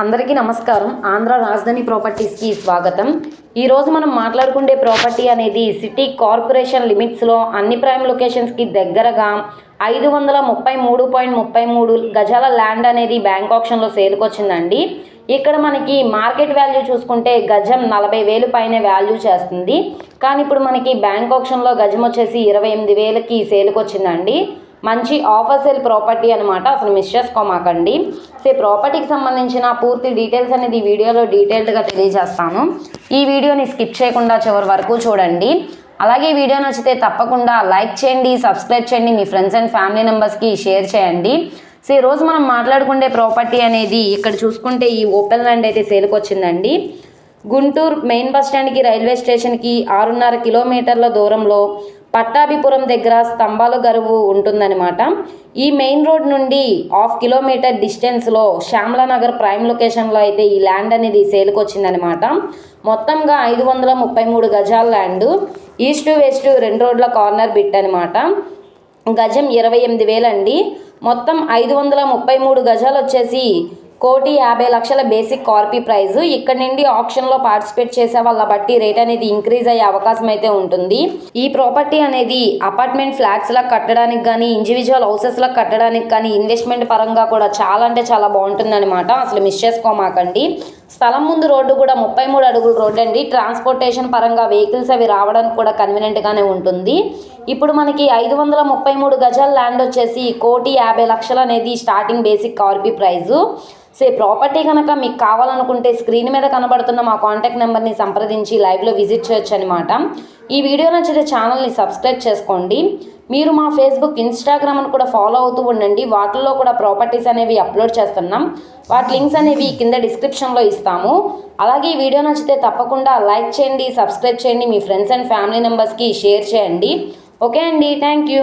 అందరికీ నమస్కారం. ఆంధ్ర రాజధాని ప్రాపర్టీస్కి స్వాగతం. ఈరోజు మనం మాట్లాడుకునే ప్రాపర్టీ అనేది సిటీ కార్పొరేషన్ లిమిట్స్లో అన్ని ప్రైమ్ లొకేషన్స్కి దగ్గరగా ఐదు వందల ముప్పై మూడు పాయింట్ ముప్పై మూడు గజాల ల్యాండ్ అనేది బ్యాంక్ ఆప్షన్లో సేల్కి వచ్చిందండి. ఇక్కడ మనకి మార్కెట్ వాల్యూ చూసుకుంటే గజం నలభై వేలు పైన వాల్యూ చేస్తుంది. కానీ ఇప్పుడు మనకి బ్యాంక్ ఆప్షన్లో గజం వచ్చేసి ఇరవై ఎనిమిది వేలకి సేల్కి వచ్చిందండి. మంచి ఆఫర్ సేల్ ప్రాపర్టీ అనమాట అసలు మిస్ చేసుకోమాకండి. సో ప్రాపర్టీకి సంబంధించిన పూర్తి డీటెయిల్స్ అనేది ఈ వీడియోలో డీటెయిల్డ్గా తెలియజేస్తాను. ఈ వీడియోని స్కిప్ చేయకుండా చివరి వరకు చూడండి. అలాగే ఈ వీడియో నచ్చితే తప్పకుండా లైక్ చేయండి సబ్స్క్రైబ్ చేయండి మీ ఫ్రెండ్స్ అండ్ ఫ్యామిలీ మెంబర్స్కి షేర్ చేయండి. సో ఈరోజు మనం మాట్లాడుకునే ప్రాపర్టీ అనేది ఇక్కడ చూసుకుంటే ఈ ఓపెన్ ల్యాండ్ అయితే సేల్కి వచ్చిందండి. గుంటూరు మెయిన్ బస్ స్టాండ్కి రైల్వే స్టేషన్కి ఆరున్నర కిలోమీటర్ల దూరంలో పట్టాభిపురం దగ్గర స్తంభాల గరువు ఉంటుందన్నమాట. ఈ మెయిన్ రోడ్ నుండి హాఫ్ కిలోమీటర్ డిస్టెన్స్లో శ్యామలానగర్ ప్రైమ్ లొకేషన్లో అయితే ఈ ల్యాండ్ అనేది సేల్కి వచ్చిందనమాట మొత్తంగా ఐదు వందల ముప్పై మూడు గజాల ల్యాండ్ ఈస్ట్ వెస్ట్ రెండు రోడ్ల కార్నర్ బిట్ అనమాట గజం ఇరవై ఎనిమిది వేలండి మొత్తం ఐదు వందల ముప్పై మూడు గజాలు వచ్చేసి కోటి యాభై లక్షల బేసిక్ కార్పీ ప్రైస్. ఇక్కడ నుండి ఆప్షన్లో పార్టిసిపేట్ చేసే వాళ్ళ బట్టి రేట్ అనేది ఇంక్రీజ్ అయ్యే అవకాశం అయితే ఉంటుంది. ఈ ప్రాపర్టీ అనేది అపార్ట్మెంట్ ఫ్లాట్స్లా కట్టడానికి కానీ ఇండివిజువల్ హౌసెస్లా కట్టడానికి కానీ ఇన్వెస్ట్మెంట్ పరంగా కూడా చాలా అంటే చాలా బాగుంటుందన్నమాట. అసలు మిస్ చేసుకోమాకండి. స్థలం ముందు రోడ్డు కూడా ముప్పై మూడు అడుగుల రోడ్డు అండి. ట్రాన్స్పోర్టేషన్ పరంగా వెహికల్స్ అవి రావడానికి కూడా కన్వీనియంట్గానే ఉంటుంది. ఇప్పుడు మనకి ఐదు వందల ముప్పై మూడు గజాల ల్యాండ్ వచ్చేసి కోటి యాభై లక్షలు అనేది స్టార్టింగ్ బేసిక్ కార్పీ ప్రైజు సో ఈ ప్రాపర్టీ కనుక మీకు కావాలనుకుంటే స్క్రీన్ మీద కనబడుతున్న మా కాంటాక్ట్ నెంబర్ని సంప్రదించి లైవ్లో విజిట్ చేయొచ్చు అనమాట ఈ వీడియో నచ్చితే ఛానల్ని సబ్స్క్రైబ్ చేసుకోండి. మీరు మా ఫేస్బుక్ ఇన్స్టాగ్రామ్ను కూడా ఫాలో అవుతూ ఉండండి. వాటిల్లో కూడా ప్రాపర్టీస్ అనేవి అప్లోడ్ చేస్తున్నాం. వాటి లింక్స్ అనేవి కింద డిస్క్రిప్షన్లో ఇస్తాము. అలాగే ఈ వీడియో నచ్చితే తప్పకుండా లైక్ చేయండి సబ్స్క్రైబ్ చేయండి. మీ ఫ్రెండ్స్ అండ్ ఫ్యామిలీ మెంబర్స్కి షేర్ చేయండి. ఓకే అండి థ్యాంక్ యూ